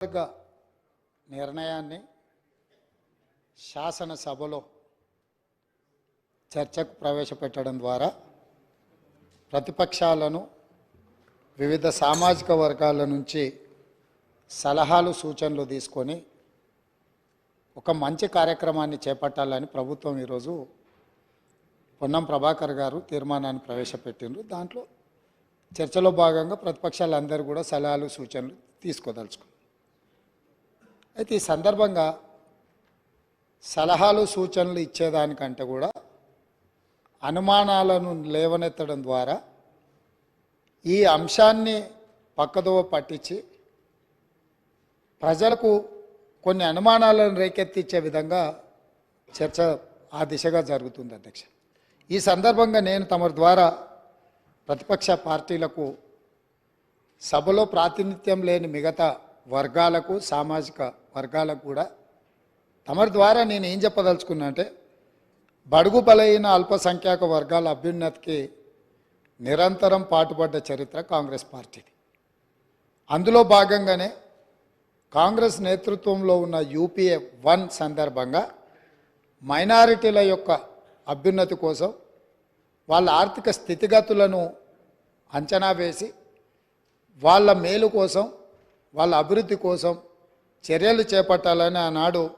వర్గ నిర్ణయాన్ని శాసనసభలో చర్చకు ప్రవేశపెట్టడం ద్వారా ప్రతిపక్షాలను వివిధ సామాజిక వర్గాల నుంచి సలహాలు సూచనలు తీసుకొని ఒక మంచి కార్యక్రమాన్ని చేపట్టాలని ప్రభుత్వం ఈరోజు పొన్నం ప్రభాకర్ గారు తీర్మానాన్ని ప్రవేశపెట్టిండ్రు. దాంట్లో చర్చలో భాగంగా ప్రతిపక్షాలందరూ కూడా సలహాలు సూచనలు తీసుకోదలుచుకున్నారు. అయితే ఈ సందర్భంగా సలహాలు సూచనలు ఇచ్చేదానికంటే కూడా అనుమానాలను లేవనెత్తడం ద్వారా ఈ అంశాన్ని పక్కదోవ పట్టించి ప్రజలకు కొన్ని అనుమానాలను రేకెత్తించే విధంగా చర్చ ఆ దిశగా జరుగుతుంది అధ్యక్ష. ఈ సందర్భంగా నేను తమ ద్వారా ప్రతిపక్ష పార్టీలకు సభలో ప్రాతినిధ్యం లేని మిగతా వర్గాలకు సామాజిక వర్గాలకు కూడా తమరి ద్వారా నేను ఏం చెప్పదలుచుకున్నా అంటే బడుగు బలైన అల్పసంఖ్యాక వర్గాల అభ్యున్నతికి నిరంతరం పాటుపడ్డ చరిత్ర కాంగ్రెస్ పార్టీది. అందులో భాగంగానే కాంగ్రెస్ నేతృత్వంలో ఉన్న యూపీఏ వన్ సందర్భంగా మైనారిటీల యొక్క అభ్యున్నతి కోసం వాళ్ళ ఆర్థిక స్థితిగతులను అంచనా వేసి వాళ్ళ మేలు కోసం వాళ్ళ అభివృద్ధి కోసం చర్యలు చేపట్టాలని ఆనాడు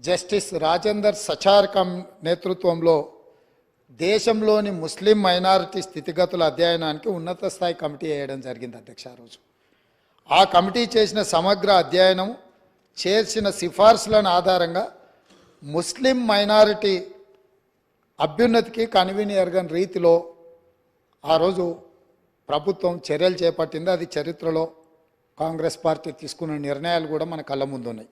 జస్టిస్ రాజేందర్ సచార్కం నేతృత్వంలో దేశంలోని ముస్లిం మైనారిటీ స్థితిగతుల అధ్యయనానికి ఉన్నత స్థాయి కమిటీ వేయడం జరిగింది అధ్యక్ష ఆ రోజు. ఆ కమిటీ చేసిన సమగ్ర అధ్యయనం చేసిన సిఫార్సులను ఆధారంగా ముస్లిం మైనారిటీ అభ్యున్నతికి కన్వీని ఎరగని రీతిలో ఆ రోజు ప్రభుత్వం చర్యలు చేపట్టింది. అది చరిత్రలో కాంగ్రెస్ పార్టీ తీసుకున్న నిర్ణయాలు కూడా మన కళ్ళ ముందు ఉన్నాయి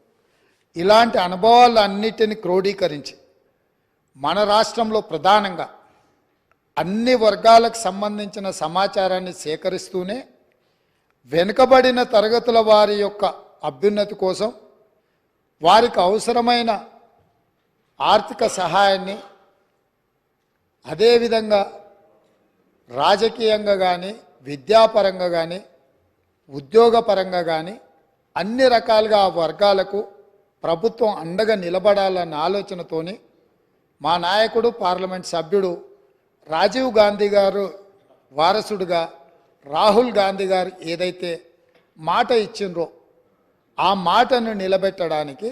ఇలాంటి అనుభవాలన్నిటిని క్రోడీకరించి మన రాష్ట్రంలో ప్రధానంగా అన్ని వర్గాలకు సంబంధించిన సమాచారాన్ని సేకరిస్తూనే వెనుకబడిన తరగతుల వారి యొక్క అభ్యున్నతి కోసం వారికి అవసరమైన ఆర్థిక సహాయాన్ని అదేవిధంగా రాజకీయంగా కానీ విద్యాపరంగా కానీ ఉద్యోగపరంగా కానీ అన్ని రకాలుగా ఆ వర్గాలకు ప్రభుత్వం అండగా నిలబడాలన్న ఆలోచనతోని మా నాయకుడు పార్లమెంట్ సభ్యుడు రాజీవ్ గాంధీ గారు వారసుడుగా రాహుల్ గాంధీ గారు ఏదైతే మాట ఇచ్చిండ్రో ఆ మాటను నిలబెట్టడానికి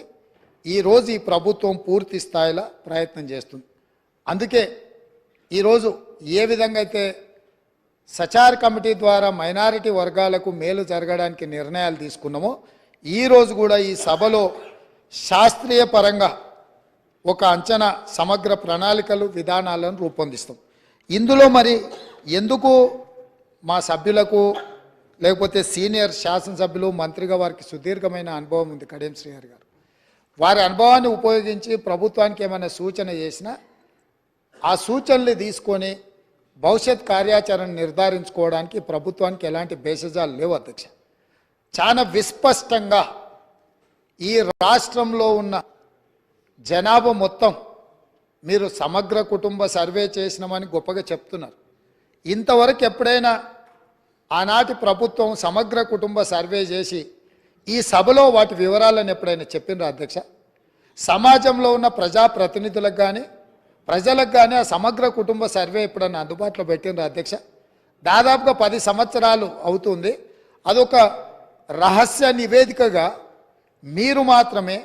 ఈరోజు ఈ ప్రభుత్వం పూర్తి స్థాయిలో ప్రయత్నం చేస్తుంది. అందుకే ఈరోజు ఏ విధంగా అయితే సచార్ కమిటీ ద్వారా మైనారిటీ వర్గాలకు మేలు జరగడానికి నిర్ణయాలు తీసుకున్నామో. ఈరోజు కూడా ఈ సభలో శాస్త్రీయ పరంగా ఒక అంచనా సమగ్ర ప్రణాళికలు విధానాలను రూపొందిస్తాం. ఇందులో మరి ఎందుకు మా సభ్యులకు లేకపోతే సీనియర్ శాసనసభ్యులు మంత్రిగా వారికి సుదీర్ఘమైన అనుభవం ఉంది కడియం శ్రీహరి గారు. వారి అనుభవాన్ని ఉపయోగించి ప్రభుత్వానికి ఏమైనా సూచన చేసినా ఆ సూచనలు తీసుకొని భవిష్యత్ కార్యాచరణ నిర్ధారించుకోవడానికి ప్రభుత్వానికి ఎలాంటి భేషజాలు లేవు అధ్యక్ష. చాలా విస్పష్టంగా ఈ రాష్ట్రంలో ఉన్న జనాభా మొత్తం మీరు సమగ్ర కుటుంబ సర్వే చేసినామని గొప్పగా చెప్తున్నారు. ఇంతవరకు ఎప్పుడైనా ఆనాటి ప్రభుత్వం సమగ్ర కుటుంబ సర్వే చేసి ఈ సభలో వాటి వివరాలను ఎప్పుడైనా చెప్పినరా అధ్యక్ష? సమాజంలో ఉన్న ప్రజాప్రతినిధులకు కానీ ప్రజలకు కానీ ఆ సమగ్ర కుటుంబ సర్వే ఎప్పుడన్నా అందుబాటులో పెట్టిండ్రు అధ్యక్ష? దాదాపుగా పది సంవత్సరాలు అవుతుంది. అదొక రహస్య నివేదికగా మీరు మాత్రమే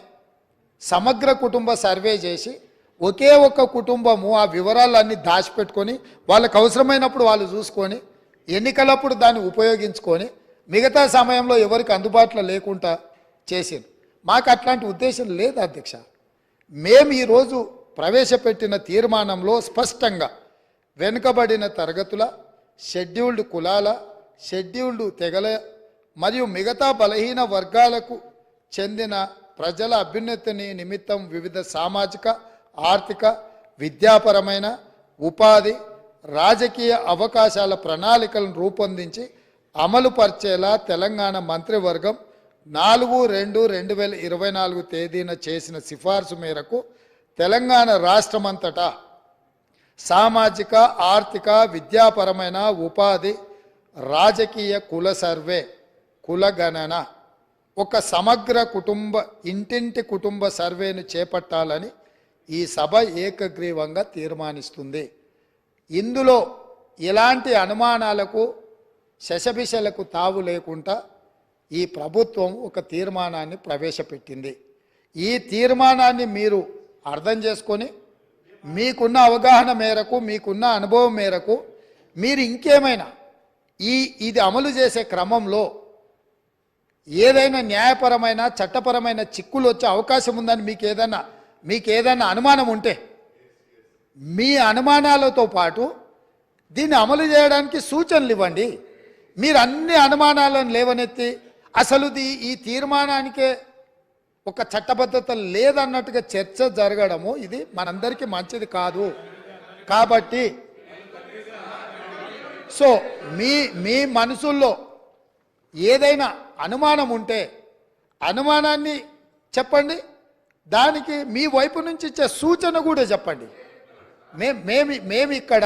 సమగ్ర కుటుంబ సర్వే చేసి ఒకే ఒక్క కుటుంబము ఆ వివరాలన్నీ దాచిపెట్టుకొని వాళ్ళకు అవసరమైనప్పుడు వాళ్ళు చూసుకొని ఎన్నికలప్పుడు దాన్ని ఉపయోగించుకొని మిగతా సమయంలో ఎవరికి అందుబాటులో లేకుండా చేసింది మాకు అట్లాంటి ఉద్దేశం లేదు అధ్యక్ష. మేము ఈరోజు ప్రవేశపెట్టిన తీర్మానంలో స్పష్టంగా వెనుకబడిన తరగతుల షెడ్యూల్డ్ కులాల షెడ్యూల్డ్ తెగల మరియు మిగతా బలహీన వర్గాలకు చెందిన ప్రజల అభ్యున్నతిని నిమిత్తం వివిధ సామాజిక ఆర్థిక విద్యాపరమైన ఉపాధి రాజకీయ అవకాశాల ప్రణాళికలను రూపొందించి అమలు పరిచేలా తెలంగాణ మంత్రివర్గం నాలుగు రెండు రెండు వేల ఇరవై నాలుగు తేదీన చేసిన సిఫార్సు మేరకు తెలంగాణ రాష్ట్రమంతటా సామాజిక ఆర్థిక విద్యాపరమైన ఉపాధి రాజకీయ కుల సర్వే కులగణన ఒక సమగ్ర కుటుంబ ఇంటింటి కుటుంబ సర్వేను చేపట్టాలని ఈ సభ ఏకగ్రీవంగా తీర్మానిస్తుంది. ఇందులో ఎలాంటి అనుమానాలకు శశభిషలకు తావు లేకుండా ఈ ప్రభుత్వం ఒక తీర్మానాన్ని ప్రవేశపెట్టింది. ఈ తీర్మానాన్ని మీరు అర్థం చేసుకొని మీకున్న అవగాహన మేరకు మీకున్న అనుభవం మేరకు మీరు ఇంకేమైనా ఈ ఇది అమలు చేసే క్రమంలో ఏదైనా న్యాయపరమైన చట్టపరమైన చిక్కులు వచ్చే అవకాశం ఉందని మీకు ఏదైనా మీకు ఏదైనా అనుమానం ఉంటే మీ అనుమానాలతో పాటు దీన్ని అమలు చేయడానికి సూచనలు ఇవ్వండి. మీరు అన్ని అనుమానాలను లేవనెత్తి అసలు దీ- ఈ తీర్మానానికే ఒక చట్టబద్ధత లేదన్నట్టుగా చర్చ జరగడము ఇది మనందరికీ మంచిది కాదు. కాబట్టి సో మీ మీ మనసుల్లో ఏదైనా అనుమానం ఉంటే అనుమానాన్ని చెప్పండి. దానికి మీ వైపు నుంచి ఇచ్చే సూచన కూడా చెప్పండి. మే మేము మేము ఇక్కడ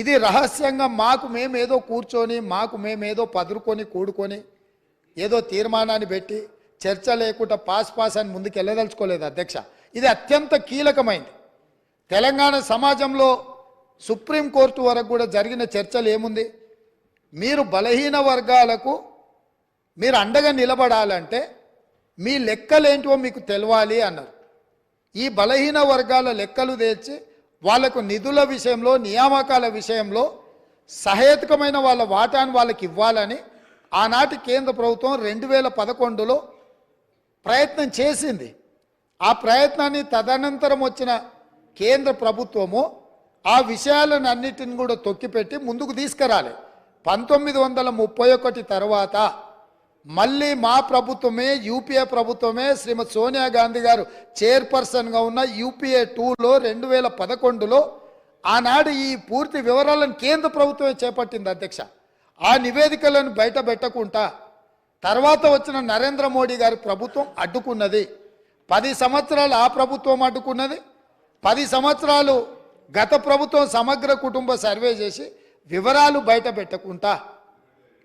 ఇది రహస్యంగా మాకు మేమేదో కూర్చొని మాకు మేమేదో పదురుకొని కూడుకొని ఏదో తీర్మానాన్ని పెట్టి చర్చ లేకుండా పాస్ పాస్ అని ముందుకు వెళ్ళదలుచుకోలేదు అధ్యక్ష. ఇది అత్యంత కీలకమైంది. తెలంగాణ సమాజంలో సుప్రీంకోర్టు వరకు కూడా జరిగిన చర్చలు ఏముంది? మీరు బలహీన వర్గాలకు మీరు అండగా నిలబడాలంటే మీ లెక్కలేంటివో మీకు తెలవాలి అన్నారు. ఈ బలహీన వర్గాల లెక్కలు తెచ్చి వాళ్ళకు నిధుల విషయంలో నియామకాల విషయంలో సహేతుకమైన వాళ్ళ వాటాను వాళ్ళకి ఇవ్వాలని ఆనాటి కేంద్ర ప్రభుత్వం రెండు వేల పదకొండులో ప్రయత్నం చేసింది. ఆ ప్రయత్నాన్ని తదనంతరం వచ్చిన కేంద్ర ప్రభుత్వము ఆ విషయాలను అన్నిటిని కూడా తొక్కిపెట్టి ముందుకు తీసుకురాలి. పంతొమ్మిది వందల ముప్పై ఒకటి తర్వాత మళ్ళీ మా ప్రభుత్వమే యూపీఏ ప్రభుత్వమే శ్రీమతి సోనియా గాంధీ గారు చైర్పర్సన్గా ఉన్న యూపీఏ టూలో రెండు వేల పదకొండులో ఆనాడు ఈ పూర్తి వివరాలను కేంద్ర ప్రభుత్వమే చేపట్టింది అధ్యక్ష. ఆ నివేదికలను బయట పెట్టకుండా తర్వాత వచ్చిన నరేంద్ర మోడీ గారి ప్రభుత్వం అడ్డుకున్నది. పది సంవత్సరాలు ఆ ప్రభుత్వం అడ్డుకున్నది. పది సంవత్సరాలు గత ప్రభుత్వం సమగ్ర కుటుంబ సర్వే చేసి వివరాలు బయట పెట్టకుండా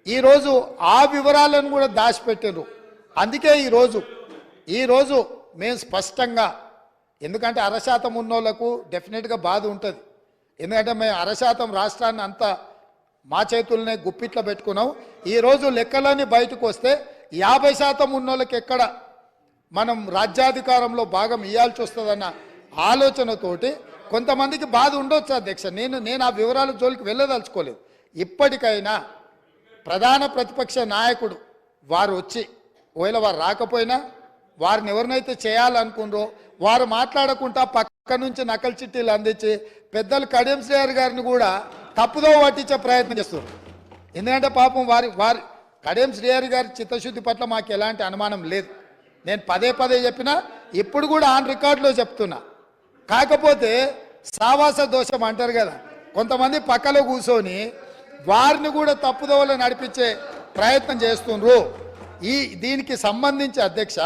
ఈరోజు ఆ వివరాలను కూడా దాచిపెట్టారు అందుకే ఈరోజు ఈరోజు మేము స్పష్టంగా ఎందుకంటే అరశాతం ఉన్నోళ్ళకు డెఫినెట్గా బాధ ఉంటుంది. ఎందుకంటే మేము అరశాతం రాష్ట్రాన్ని అంతా మా చేతులనే గుప్పిట్లో పెట్టుకున్నాం ఈరోజు లెక్కలని బయటకు వస్తే యాభై శాతం ఉన్నోళ్ళకి ఎక్కడ? మనం రాజ్యాధికారంలో భాగం ఇవ్వాల్సి వస్తుందన్న ఆలోచనతోటి కొంతమందికి బాధ ఉండొచ్చు అధ్యక్ష. నేను నేను ఆ వివరాల జోలికి వెళ్ళదలుచుకోలేదు. ఇప్పటికైనా ప్రధాన ప్రతిపక్ష నాయకుడు వారు వచ్చి ఒకవేళ వారు రాకపోయినా వారిని ఎవరినైతే చేయాలనుకున్నారో వారు మాట్లాడకుండా పక్క నుంచి నకల్ చిట్టీలు అందించి పెద్దలు కడియం శ్రేయర్ గారిని కూడా తప్పుదో పట్టించే ప్రయత్నం చేస్తారు. ఎందుకంటే పాపం వారి వారి కడేం శ్రీహరి గారి చిత్తశుద్ధి పట్ల మాకు ఎలాంటి అనుమానం లేదు. నేను పదే పదే చెప్పినా ఇప్పుడు కూడా ఆన్ రికార్డులో చెప్తున్నా. కాకపోతే సావాస దోషం అంటారు కదా కొంతమంది పక్కలో కూర్చొని వారిని కూడా తప్పుదోవలో నడిపించే ప్రయత్నం చేస్తుండ్రు. ఈ దీనికి సంబంధించి అధ్యక్ష